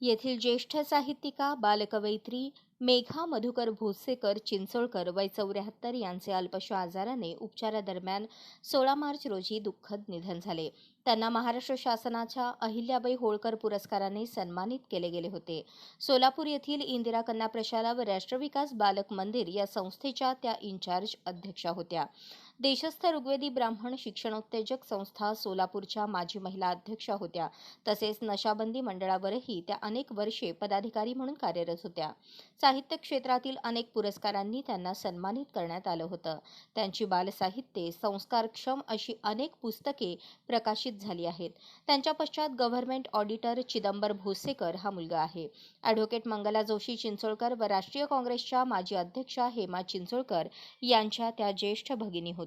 येथील ज्येष्ठ साहित्यिका बालकवयित्री मेघा मधुकर भोसेकर चिंचोळकर वय चौऱ्याहत्तर यांचे अल्पशा आजाराने उपचारादरम्यान सोळा मार्च रोजी दुःखद निधन झाले. त्यांना महाराष्ट्र शासनाच्या अहिल्याबाई होळकर पुरस्काराने सन्मानित केले गेले होते. सोलापूर येथील इंदिरा कन्या प्रशाला व राष्ट्रविकास बालक मंदिर या संस्थेच्या त्या इन्चार्ज अध्यक्षा होत्या. देशस्थ ऋग्वेदी ब्राह्मण शिक्षणोत्तेजक संस्था सोलापूरच्या माजी महिला अध्यक्षा होत्या. तसेच नशाबंदी मंडळावरही त्या अनेक वर्षे पदाधिकारी म्हणून कार्यरत होत्या. साहित्य क्षेत्रातील अनेक पुरस्कारांनी त्यांना सन्मानित करण्यात आलं होतं. त्यांची बालसाहित्ये संस्कारक्षम अशी अनेक पुस्तके प्रकाशित झाली आहेत. त्यांच्या पश्चात गव्हर्नमेंट ऑडिटर चिदंबर भोसेकर हा मुलगा आहे. ॲडव्होकेट मंगला जोशी चिंचोळकर व राष्ट्रीय काँग्रेसच्या माजी अध्यक्षा हेमा चिंचोळकर यांच्या त्या ज्येष्ठ भगिनी होत्या.